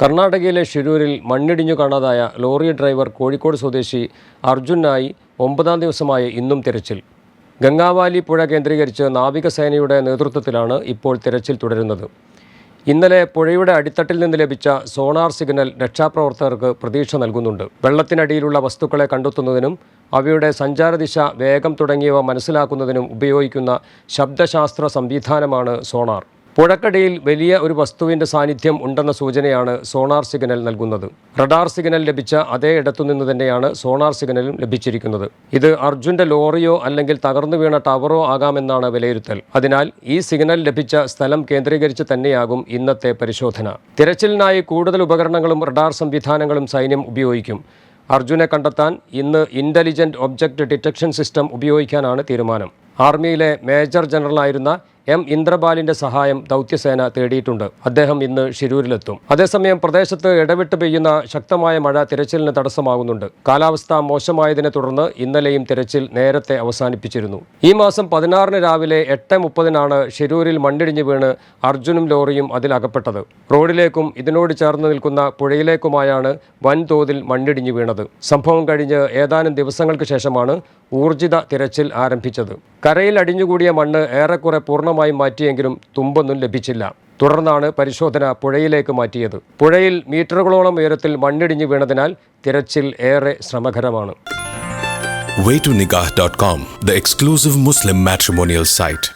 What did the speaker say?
കർണാടകയിലെ ഷിരൂരിൽ മണ്ണിടിഞ്ഞു കാണാതായ lorry driver Kozhikode സ്വദേശി അർജുനായി ഒമ്പതാം ദിവസമായ ഇന്നും തിരച്ചിൽ. ഗംഗാവാലി പുഴ കേന്ദ്രീകരിച്ച് നാവികസേനയുടെ നേതൃത്വത്തിലാണ് ഇപ്പോൾ തിരച്ചിൽ തുടരുന്നത്. ഇന്നലെ പുഴയുടെ അടിത്തട്ടിൽ നിന്ന് ലഭിച്ച സോണാർ സിഗ്നൽ രക്ഷാപ്രവർത്തകർക്ക് പ്രതീക്ഷ നൽകുന്നുണ്ട്. വെള്ളത്തിനടിയിലുള്ള വസ്തുക്കളെ കണ്ടെത്തുന്നതിനും അവയുടെ സഞ്ചാരദിശ വേഗം തുടങ്ങിയവ മനസ്സിലാക്കുന്നതിനും ഉപയോഗിക്കുന്ന ശബ്ദശാസ്ത്ര സംവിധാനമാണ് സോണാർ. പുഴക്കടിയിൽ വലിയ ഒരു വസ്തുവിന്റെ സാന്നിധ്യം ഉണ്ടെന്ന സൂചനയാണ് സോണാർ സിഗ്നൽ നൽകുന്നത്. റഡാർ സിഗ്നൽ ലഭിച്ച അതേ ഇടത്തു നിന്ന് തന്നെയാണ് സോണാർ സിഗ്നലും ലഭിച്ചിരിക്കുന്നത്. ഇത് അർജുന്റെ ലോറിയോ അല്ലെങ്കിൽ തകർന്നു വീണ ടവറോ ആകാമെന്നാണ് വിലയിരുത്തൽ. അതിനാൽ ഈ സിഗ്നൽ ലഭിച്ച സ്ഥലം കേന്ദ്രീകരിച്ച് തന്നെയാകും ഇന്നത്തെ പരിശോധന. തിരച്ചിലിനായി കൂടുതൽ ഉപകരണങ്ങളും റഡാർ സംവിധാനങ്ങളും സൈന്യം ഉപയോഗിക്കും. അർജുനെ കണ്ടെത്താൻ ഇന്ന് ഇന്റലിജന്റ് ഒബ്ജക്റ്റ് ഡിറ്റക്ഷൻ സിസ്റ്റം ഉപയോഗിക്കാനാണ് തീരുമാനം. ആർമിയിലെ മേജർ ജനറലായിരുന്ന എം ഇന്ദ്രപാലിന്റെ സഹായം ദൗത്യസേന തേടിയിട്ടുണ്ട്. അദ്ദേഹം ഇന്ന് ഷിരൂരിലെത്തും. അതേസമയം പ്രദേശത്ത് ഇടവിട്ട് പെയ്യുന്ന ശക്തമായ മഴ തിരച്ചിലിന് തടസ്സമാകുന്നുണ്ട്. കാലാവസ്ഥ മോശമായതിനെ തുടർന്ന് ഇന്നലെയും തിരച്ചിൽ നേരത്തെ അവസാനിപ്പിച്ചിരുന്നു. ഈ മാസം പതിനാറിന് രാവിലെ എട്ട് മുപ്പതിനാണ് ഷിരൂരിൽ മണ്ണിടിഞ്ഞ് വീണ് അർജുനും ലോറിയും അതിലകപ്പെട്ടത്. റോഡിലേക്കും ഇതിനോട് ചേർന്ന് നിൽക്കുന്ന പുഴയിലേക്കുമായാണ് വൻതോതിൽ മണ്ണിടിഞ്ഞ് വീണത്. സംഭവം കഴിഞ്ഞ് ഏതാനും ദിവസങ്ങൾക്ക് ശേഷമാണ് ഊർജിത തിരച്ചിൽ ആരംഭിച്ചത്. കരയിൽ അടിഞ്ഞുകൂടിയ മണ്ണ് ഏറെക്കുറെ പൂർണമായും മാറ്റിയെങ്കിലും തുമ്പൊന്നും ലഭിച്ചില്ല. തുടർന്നാണ് പരിശോധന പുഴയിലേക്ക് മാറ്റിയത്. പുഴയിൽ മീറ്ററുകളോളം ഉയരത്തിൽ മണ്ണിടിഞ്ഞു വീണതിനാൽ തിരച്ചിൽ ഏറെ ശ്രമകരമാണ്. Waytonikah.com, the exclusive Muslim matrimonial site.